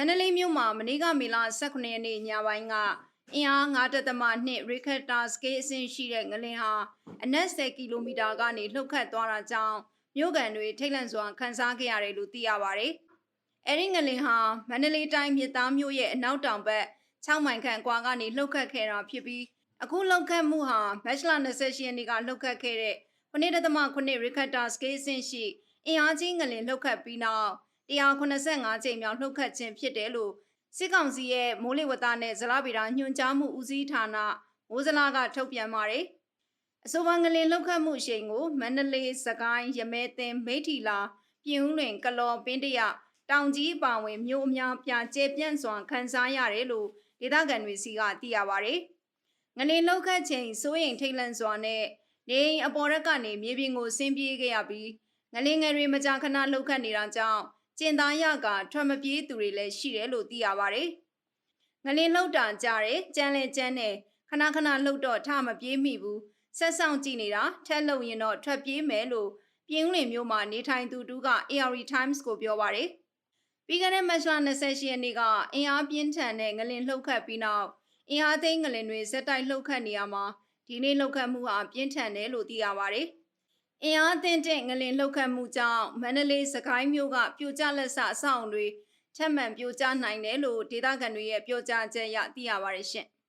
န္တလေးမြို့မှာမနေ့ကမေလ18ရက်နေ့ညပိုင်းကအင်အား9.2ရီခက်တာစကေးအဆင့်ရှိတဲ့ငလင်ဟာအနက်10ကီလိုမီတာကနေလှုပ်ခတ်သွားတာကြောင့်မြို့ကန်တွေထိတ်လန့်စွာခန်းစားခဲ့ရတယ်လို့သိရပါတယ်။အဲဒီငလင်ဟာမန္တလေးတိုင်းမြစ်သားမြို့ရဲ့အနောက်တောင်ဘက်6မိုင်ခန့်ကွာကနေလှုပ်ခတ်ခဲ့တာဖြစ်ပြီးအခုလှုပ်ခတ်မှုဟာမတ်လ28ရက်နေ့ကလှုပ်ခတ်ခဲ့တဲ့9.9ရီခက်တာစကေးအဆင့်ရှိအင်အားကြီးငလင်လှုပ်ခတ်ပြီးနောက် 185ချိန်မြောက်လှုပ်ခတ်ခြင်းဖြစ်တယ်လို့စစ်ကောင်စီရဲ့မိုးလေဝသနဲ့ဇလဗေဒညွှန်ကြားမှုဦးစီးဌာနမိုးစလာကထုတ်ပြန်ပါတယ်။အဆိုပါငလင်လှုပ်ခတ်မှုရှိန်ကိုမန္တလေး၊စကိုင်း၊ရမဲသင်း၊မိထီလာ၊ပြင်ဦးလွင်၊ကလော်ပင်းတရတောင်ကြီးပါဝင်မြို့အများပြကျဲပြန့်စွာခန်းစားရတယ်လို့ဒေသခံတွေစီကသိရပါတယ်။ငလင်လှုပ်ခတ်ချိန်စိုးရိမ်ထိတ်လန့်စွာနဲ့နေအိမ်အပေါ်ရက်ကနေမြေပြင်ကိုဆင်းပြေးခဲ့ရပြီးငလင်ငယ်တွေမကြာခဏလှုပ်ခတ်နေတာကြောင့် ကျင်သားရကထွက်မပြေးသူတွေလည်းရှိတယ်လို့သိရပါတယ်။ငလင်လှုပ်တာကြားတယ်ကြမ်းလဲကြမ်းတယ်ခဏခဏလှုပ်တော့ထမပြေးမိဘူးဆက်ဆောင်ကြည့်နေတာထက်လှုပ်ရင်တော့ထွက်ပြေးမယ်လို့ပြင်းဦးလင်မျိုးမှာနေထိုင်သူတူက AR Times ကိုပြောပါတယ်။ပြီးခဲ့တဲ့မတ်လ28ရက်နေ့ကအင်အားပြင်းထန်တဲ့ငလင်လှုပ်ခတ်ပြီးနောက်အင်အားသိမ်းငလင်တွေဇက်တိုက်လှုပ်ခတ်နေရမှာဒီနေ့လှုပ်ခတ်မှုဟာပြင်းထန်တယ်လို့သိရပါတယ်။ အင်အားသင့်တဲ့ငလင်လှုပ်ခတ်မှုကြောင့်မန္တလေးစကိုင်းမြို့ကပြိုကျလက်ဆအဆောက်အုံတွေထက်မှန်ပြိုကျနိုင်တယ်လို့ဒေသခံတွေရဲ့ပြောကြားချက်အရသိရပါတယ်ရှင်။